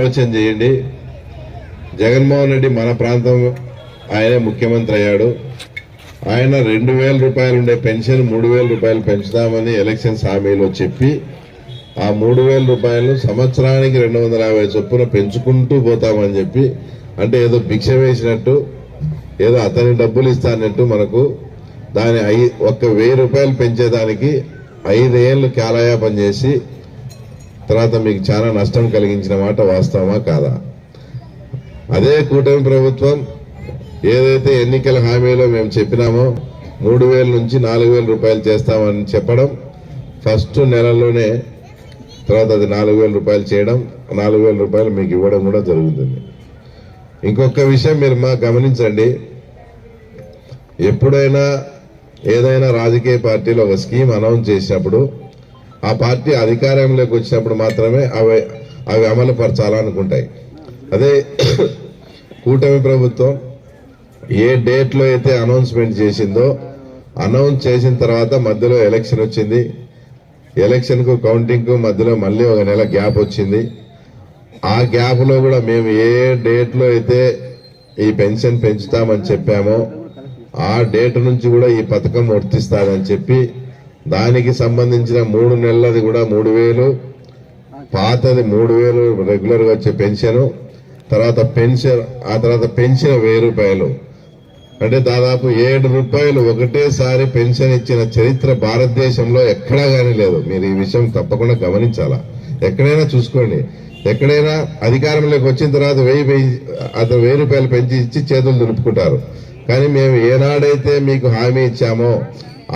ఆలోచన చేయండి. జగన్మోహన్ రెడ్డి మన ప్రాంతం ఆయనే ముఖ్యమంత్రి అయ్యాడు. ఆయన రెండు వేల రూపాయలు ఉండే పెన్షన్ మూడు వేల రూపాయలు పెంచుతామని ఎలక్షన్స్ హామీలో చెప్పి ఆ మూడు వేల రూపాయలు సంవత్సరానికి రెండు వందల యాభై చొప్పున పెంచుకుంటూ పోతామని చెప్పి అంటే ఏదో భిక్ష వేసినట్టు ఏదో అతని డబ్బులు ఇస్తానట్టు మనకు దాని ఐ ఒక్క వెయ్యి రూపాయలు పెంచేదానికి ఐదేళ్ళు కాలయాపన చేసి తర్వాత మీకు చాలా నష్టం కలిగించిన మాట వాస్తవమా కాదా? అదే కూటమి ప్రభుత్వం ఏదైతే ఎన్నికల హామీలో మేము చెప్పినామో మూడు వేల నుంచి నాలుగు వేల రూపాయలు చేస్తామని చెప్పడం ఫస్ట్ నెలలోనే తర్వాత అది నాలుగు వేల రూపాయలు చేయడం నాలుగు వేల రూపాయలు మీకు ఇవ్వడం కూడా జరుగుతుంది. ఇంకొక విషయం మీరు మా గమనించండి. ఎప్పుడైనా ఏదైనా రాజకీయ పార్టీలో ఒక స్కీమ్ అనౌన్స్ చేసినప్పుడు ఆ పార్టీ అధికారంలోకి వచ్చినప్పుడు మాత్రమే అవి అవి అమలు పరచాలనుకుంటాయి అదే కూటమి ప్రభుత్వం ఏ డేట్లో అయితే అనౌన్స్మెంట్ చేసిందో అనౌన్స్ చేసిన తర్వాత మధ్యలో ఎలక్షన్ వచ్చింది. ఎలక్షన్కు కౌంటింగ్కు మధ్యలో మళ్ళీ ఒక నెల గ్యాప్ వచ్చింది. ఆ గ్యాప్లో కూడా మేము ఏ డేట్లో అయితే ఈ పెన్షన్ పెంచుతామని చెప్పామో ఆ డేట్ నుంచి కూడా ఈ పథకం వర్తిస్తారని చెప్పి దానికి సంబంధించిన మూడు నెలలది కూడా మూడు వేలు పాతది మూడు వేలు రెగ్యులర్గా వచ్చే పెన్షన్ తర్వాత పెన్షన్ ఆ తర్వాత పెన్షన్ వెయ్యి రూపాయలు. అంటే దాదాపు ఏడు రూపాయలు ఒకటేసారి పెన్షన్ ఇచ్చిన చరిత్ర భారతదేశంలో ఎక్కడా కానీ లేదు. మీరు ఈ విషయం తప్పకుండా గమనించాలా? ఎక్కడైనా చూసుకోండి. ఎక్కడైనా అధికారంలోకి వచ్చిన తర్వాత వెయ్యి వెయ్యి అతను వెయ్యి రూపాయలు పెంచి ఇచ్చి చేతులు దులుపుకుంటారు. కానీ మేము ఏనాడైతే మీకు హామీ ఇచ్చామో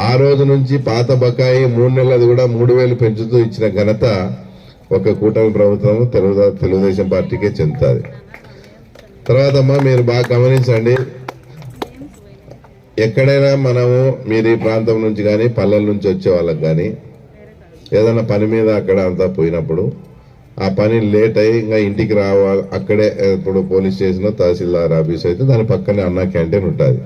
ఆ రోజు నుంచి పాత బకాయి మూడు నెలలది కూడా మూడు వేలు పెంచుతూ ఇచ్చిన ఘనత ఒక కూటమి ప్రభుత్వం తెలుగు తెలుగుదేశం పార్టీకే చెందుతుంది. తర్వాత అమ్మా మీరు బాగా గమనించండి. ఎక్కడైనా మనము మీరు ఈ ప్రాంతం నుంచి కానీ పల్లెల నుంచి వచ్చే వాళ్ళకి కానీ ఏదైనా పని మీద అక్కడ అంతా పోయినప్పుడు ఆ పని లేట్ అయ్యి ఇంకా ఇంటికి రావాలి అక్కడే ఇప్పుడు పోలీస్ స్టేషన్ తహసీల్దార్ ఆఫీస్ అయితే దాని పక్కనే అన్న క్యాంటీన్ ఉంటుంది.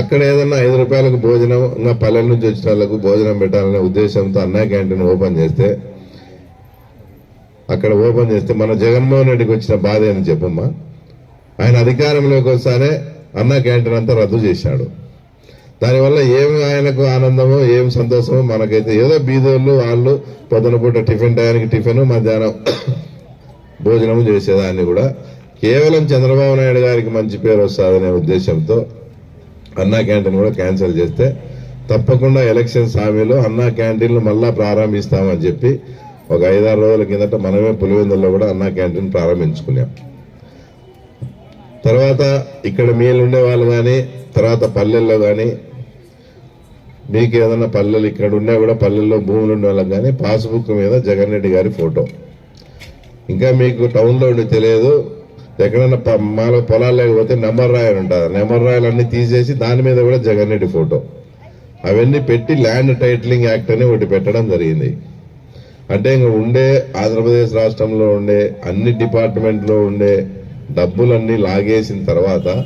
అక్కడ ఏదన్నా ఐదు రూపాయలకు భోజనం ఇంకా పల్లెల నుంచి వచ్చిన వాళ్ళకు భోజనం పెట్టాలనే ఉద్దేశంతో అన్నా క్యాంటీన్ ఓపెన్ చేస్తే అక్కడ ఓపెన్ చేస్తే మన జగన్మోహన్ రెడ్డికి వచ్చిన బాధ అని చెప్పమ్మా? ఆయన అధికారంలోకి వస్తానే అన్న క్యాంటీన్ అంతా రద్దు చేశాడు. దానివల్ల ఏమి ఆయనకు ఆనందమో ఏం సంతోషమో మనకైతే ఏదో బీదోళ్ళు వాళ్ళు పొద్దున పూట టిఫిన్ టయానికి టిఫిన్ మధ్యాహ్నం భోజనం చేసేదాన్ని కూడా. కేవలం చంద్రబాబు నాయుడు గారికి మంచి పేరు వస్తుందనే ఉద్దేశంతో అన్నా క్యాంటీన్ కూడా క్యాన్సిల్ చేస్తే తప్పకుండా ఎలక్షన్ హామీలో అన్నా క్యాంటీన్లు మళ్ళా ప్రారంభిస్తామని చెప్పి ఒక ఐదారు రోజుల కిందట మనమే పులివెందుల్లో కూడా అన్నా క్యాంటీన్ ప్రారంభించుకున్నాం. తర్వాత ఇక్కడ మీరు ఉండే వాళ్ళు కానీ తర్వాత పల్లెల్లో కానీ మీకు ఏదైనా పల్లెలు ఇక్కడ ఉన్నా కూడా పల్లెల్లో భూములు ఉండే వాళ్ళకి కానీ పాస్బుక్ మీద జగన్ రెడ్డి గారి ఫోటో. ఇంకా మీకు టౌన్లో ఉండి తెలియదు ఎక్కడైనా ప- మాలో పొలాలు లేకపోతే నెంబర్ రాయలు ఉంటుంది నెంబర్ రాయలన్నీ తీసేసి దాని మీద కూడా జగన్ రెడ్డి ఫోటో. అవన్నీ పెట్టి ల్యాండ్ టైటిలింగ్ యాక్ట్ అని ఒకటి పెట్టడం జరిగింది. అంటే ఇంక ఉండే ఆంధ్రప్రదేశ్ రాష్ట్రంలో ఉండే అన్ని డిపార్ట్మెంట్లో ఉండే డబ్బులన్నీ లాగేసిన తర్వాత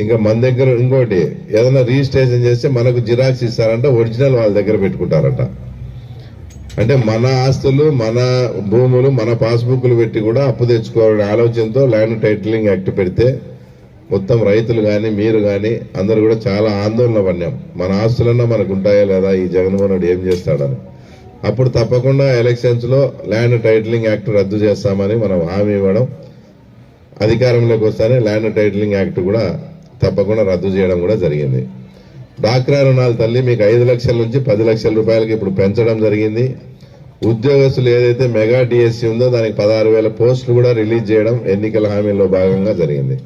ఇంకా మన దగ్గర ఇంకోటి ఏదైనా రిజిస్ట్రేషన్ చేస్తే మనకు జిరాక్స్ ఇస్తారంట ఒరిజినల్ వాళ్ళ దగ్గర పెట్టుకుంటారట. అంటే మన ఆస్తులు మన భూములు మన పాస్బుక్లు పెట్టి కూడా అప్పు తెచ్చుకోవాలనే ఆలోచనతో ల్యాండ్ టైటిలింగ్ యాక్ట్ పెడితే మొత్తం రైతులు కానీ మీరు కానీ అందరు కూడా చాలా ఆందోళన పడినాం. మన ఆస్తులన్నా మనకు ఉంటాయా లేదా? ఈ జగన్మోహన్ రెడ్డి ఏం చేస్తాడని. అప్పుడు తప్పకుండా ఎలక్షన్స్లో ల్యాండ్ టైటిలింగ్ యాక్ట్ రద్దు చేస్తామని మనం హామీ ఇవ్వడం అధికారంలోకి వస్తానే ల్యాండ్ టైటిలింగ్ యాక్ట్ కూడా తప్పకుండా రద్దు చేయడం కూడా జరిగింది. డాక్రా రుణాల తల్లి మీకు ఐదు లక్షల నుంచి పది లక్షల రూపాయలకి ఇప్పుడు పెంచడం జరిగింది. ఉద్యోగస్తులు ఏదైతే మెగా డిఎస్సి ఉందో దానికి పదహారు వేల పోస్టులు కూడా రిలీజ్ చేయడం ఎన్నికల హామీలో భాగంగా జరిగింది.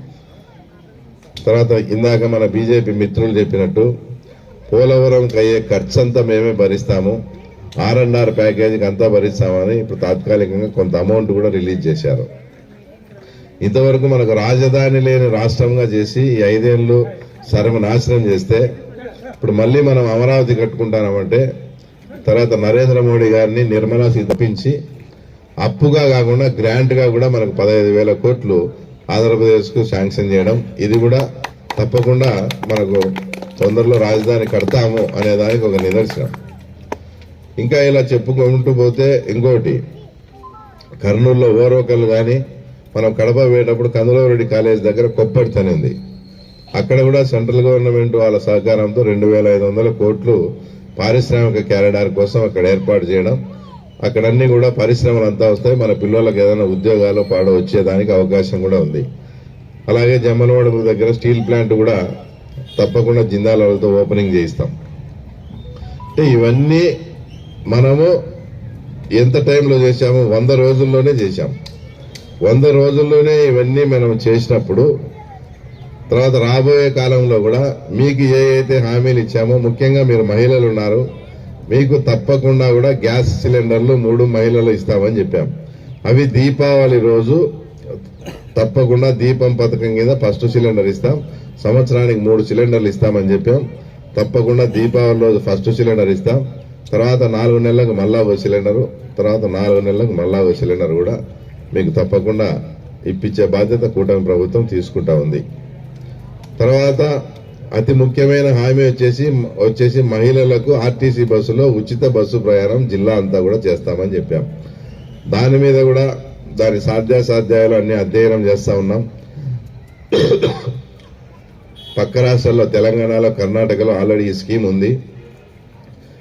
తర్వాత ఇందాక మన బీజేపీ మిత్రులు చెప్పినట్టు పోలవరంకి అయ్యే ఖర్చు అంతా మేమే భరిస్తాము. ఆర్ఎన్ఆర్ ప్యాకేజీకి అంతా భరిస్తామని ఇప్పుడు తాత్కాలికంగా కొంత అమౌంట్ కూడా రిలీజ్ చేశారు. ఇంతవరకు మనకు రాజధాని లేని రాష్ట్రంగా చేసి ఈ ఐదేళ్ళు సర్వనాశనం చేస్తే ఇప్పుడు మళ్ళీ మనం అమరావతి కట్టుకుంటామంటే తర్వాత నరేంద్ర మోడీ గారిని నిర్మలా సిద్ధపించి అప్పుగా కాకుండా గ్రాంట్గా కూడా మనకు పదహైదు వేల కోట్లు ఆంధ్రప్రదేశ్కు శాంక్షన్ చేయడం ఇది కూడా తప్పకుండా మనకు తొందరలో రాజధాని కడతాము అనే దానికి ఒక నిదర్శనం. ఇంకా ఇలా చెప్పుకుంటూ పోతే ఇంకోటి కర్నూలులో ఓరోకల్ కానీ మనం కడప పోయేటప్పుడు కందులవరెడ్డి కాలేజ్ దగ్గర కొప్పటి ఉంది అక్కడ కూడా సెంట్రల్ గవర్నమెంట్ వాళ్ళ సహకారంతో రెండు వేల ఐదు వందల కోట్లు పారిశ్రామిక క్యారిడార్ కోసం అక్కడ ఏర్పాటు చేయడం. అక్కడన్నీ కూడా పరిశ్రమలు అంతా వస్తాయి. మన పిల్లలకు ఏదైనా ఉద్యోగాలు పాడ వచ్చేదానికి అవకాశం కూడా ఉంది. అలాగే జమ్మలవాడ దగ్గర స్టీల్ ప్లాంట్ కూడా తప్పకుండా జిందాల్ వాళ్ళతో ఓపెనింగ్ చేయిస్తాం. అంటే ఇవన్నీ మనము ఎంత టైంలో చేశాము వంద రోజుల్లోనే చేశాం. వంద రోజుల్లోనే ఇవన్నీ మనం చేసినప్పుడు తర్వాత రాబోయే కాలంలో కూడా మీకు ఏ అయితే హామీలు ఇచ్చామో ముఖ్యంగా మీరు మహిళలు ఉన్నారు మీకు తప్పకుండా కూడా గ్యాస్ సిలిండర్లు మూడు మహిళలు ఇస్తామని చెప్పాం. అవి దీపావళి రోజు తప్పకుండా దీపం పథకం కింద ఫస్ట్ సిలిండర్ ఇస్తాం. సంవత్సరానికి మూడు సిలిండర్లు ఇస్తామని చెప్పాం. తప్పకుండా దీపావళి రోజు ఫస్ట్ సిలిండర్ ఇస్తాం. తర్వాత నాలుగు నెలలకు మళ్ళా ఒక సిలిండరు తర్వాత నాలుగు నెలలకు మళ్ళా ఒక సిలిండర్ కూడా మీకు తప్పకుండా ఇప్పించే బాధ్యత కూటమి ప్రభుత్వం తీసుకుంటా ఉంది. తర్వాత అతి ముఖ్యమైన హామీ వచ్చేసి వచ్చేసి మహిళలకు ఆర్టీసీ బస్సులో ఉచిత బస్సు ప్రయాణం జిల్లా అంతా కూడా చేస్తామని చెప్పాం. దాని మీద కూడా దాని సాధ్యాసాధ్యాయాలు అన్ని అధ్యయనం చేస్తూ ఉన్నాం. పక్క రాష్ట్రాల్లో తెలంగాణలో కర్ణాటకలో ఆల్రెడీ ఈ స్కీమ్ ఉంది.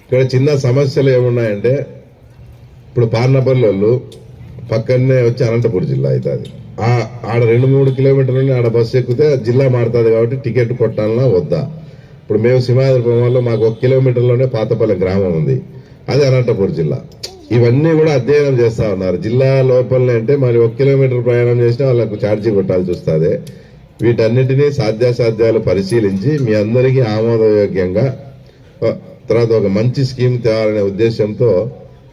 ఇక్కడ చిన్న సమస్యలు ఏమున్నాయంటే ఇప్పుడు పార్నపల్లి పక్కనే వచ్చి అనంతపురం జిల్లా అవుతుంది ఆడ రెండు మూడు కిలోమీటర్లు ఆడ బస్సు ఎక్కితే జిల్లా మారుతుంది కాబట్టి టికెట్ కొట్టాలన్నా వద్దా. ఇప్పుడు మేము సింహాద్రిపురం మాకు ఒక కిలోమీటర్లోనే పాతపల్లి గ్రామం ఉంది. అది అనంతపురం జిల్లా. ఇవన్నీ కూడా అధ్యయనం చేస్తా ఉన్నారు. జిల్లా లోపలనే అంటే మరి ఒక కిలోమీటర్ ప్రయాణం చేసినా వాళ్ళకు ఛార్జీ కొట్టాల్సి వస్తుంది. వీటన్నిటినీ సాధ్యాసాధ్యాలు పరిశీలించి మీ అందరికీ ఆమోదయోగ్యంగా తర్వాత ఒక మంచి స్కీమ్ తేవాలనే ఉద్దేశంతో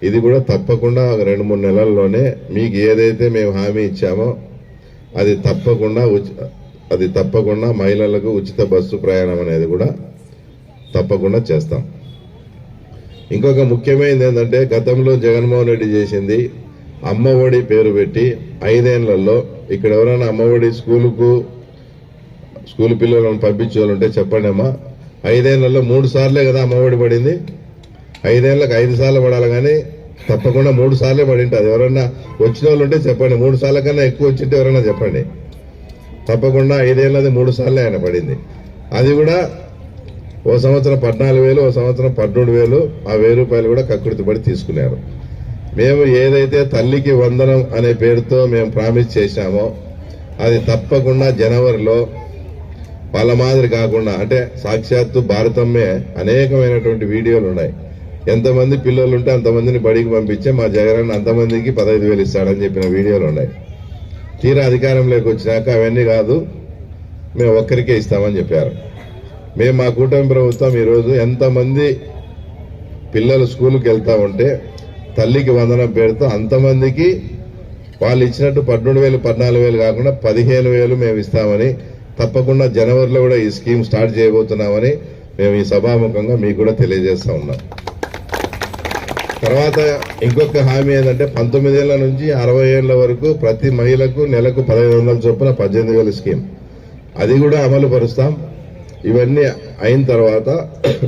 ఇది కూడా తప్పకుండా ఒక రెండు మూడు నెలల్లోనే మీకు ఏదైతే మేము హామీ ఇచ్చామో అది తప్పకుండా అది తప్పకుండా మహిళలకు ఉచిత బస్సు ప్రయాణం అనేది కూడా తప్పకుండా చేస్తాం. ఇంకొక ముఖ్యమైనది ఏంటంటే గతంలో జగన్మోహన్ రెడ్డి చేసింది అమ్మ ఒడి పేరు పెట్టి ఐదేళ్ళలో ఇక్కడ ఎవరైనా అమ్మ ఒడి స్కూలుకు స్కూల్ పిల్లలను పంపించే వాళ్ళు ఉంటే చెప్పండి అమ్మా. ఐదేళ్ళలో మూడు సార్లే కదా అమ్మ ఒడి పడింది. ఐదేళ్ళకు ఐదు సార్లు పడాలి కానీ తప్పకుండా మూడు సార్లే పడి ఉంటుంది ఎవరన్నా వచ్చిన వాళ్ళు ఉంటే చెప్పండి. మూడు సార్ల కన్నా ఎక్కువ వచ్చింటే ఎవరైనా చెప్పండి. తప్పకుండా ఐదేళ్ళది మూడు సార్లే ఆయన పడింది. అది కూడా ఓ సంవత్సరం పద్నాలుగు వేలు ఓ సంవత్సరం పన్నెండు వేలు ఆ వెయ్యి రూపాయలు కూడా కక్కుర్తి పడి తీసుకున్నారు. మేము ఏదైతే తల్లికి వందనం అనే పేరుతో మేము ప్రామిస్ చేశామో అది తప్పకుండా జనవరిలో వాళ్ళ మాదిరి కాకుండా అంటే సాక్షాత్తు భారతమ్మే అనేకమైనటువంటి వీడియోలు ఉన్నాయి. ఎంతమంది పిల్లలు ఉంటే అంతమందిని బడికి పంపించే మా జగన్ అంతమందికి పదహైదు వేలు ఇస్తాడని చెప్పిన వీడియోలు ఉన్నాయి. తీరా అధికారంలోకి వచ్చినాక అవన్నీ కాదు మేము ఒక్కరికే ఇస్తామని చెప్పారు. మేము మా కూటమి ప్రభుత్వం ఈరోజు ఎంతమంది పిల్లలు స్కూల్కి వెళ్తా ఉంటే తల్లికి వందనం పేరుతో అంతమందికి వాళ్ళు ఇచ్చినట్టు పన్నెండు వేలు పద్నాలుగు వేలు కాకుండా పదిహేను వేలు మేము ఇస్తామని తప్పకుండా జనవరిలో కూడా ఈ స్కీమ్ స్టార్ట్ చేయబోతున్నామని మేము ఈ సభాముఖంగా మీకు కూడా తెలియజేస్తా ఉన్నాం. తర్వాత ఇంకొక హామీ ఏంటంటే పంతొమ్మిది ఏళ్ళ నుంచి అరవై ఏళ్ళ వరకు ప్రతి మహిళకు నెలకు పదహైదు వందల చొప్పున పద్దెనిమిది వేల స్కీమ్. అది కూడా అమలు పరుస్తాం. ఇవన్నీ అయిన తర్వాత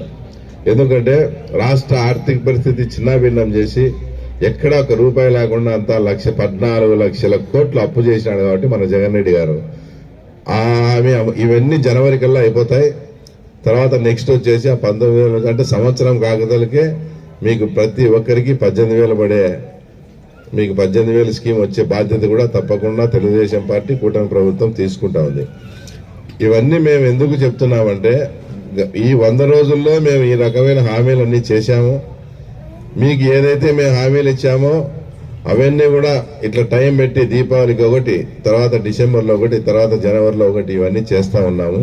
ఎందుకంటే రాష్ట్ర ఆర్థిక పరిస్థితి చిన్నాభిన్నం చేసి ఎక్కడ ఒక రూపాయి లేకుండా అంతా లక్ష పద్నాలుగు లక్షల కోట్లు అప్పు చేసినాడు కాబట్టి మన జగన్ రెడ్డి గారు. ఆ హామీ ఇవన్నీ జనవరి కల్లా అయిపోతాయి. తర్వాత నెక్స్ట్ వచ్చేసి ఆ పంతొమ్మిది వేల అంటే సంవత్సరం కాకతలకే మీకు ప్రతి ఒక్కరికి పద్దెనిమిది వేలు పడే మీకు పద్దెనిమిది వేల స్కీమ్ వచ్చే బాధ్యత కూడా తప్పకుండా తెలుగుదేశం పార్టీ కూటమి ప్రభుత్వం తీసుకుంటా ఉంది. ఇవన్నీ మేము ఎందుకు చెప్తున్నామంటే ఈ వంద రోజుల్లో మేము ఈ రకమైన హామీలన్నీ చేశాము. మీకు ఏదైతే మేము హామీలు ఇచ్చామో అవన్నీ కూడా ఇట్లా టైం పెట్టి దీపావళికి ఒకటి తర్వాత డిసెంబర్లో ఒకటి తర్వాత జనవరిలో ఒకటి ఇవన్నీ చేస్తూ ఉన్నాము.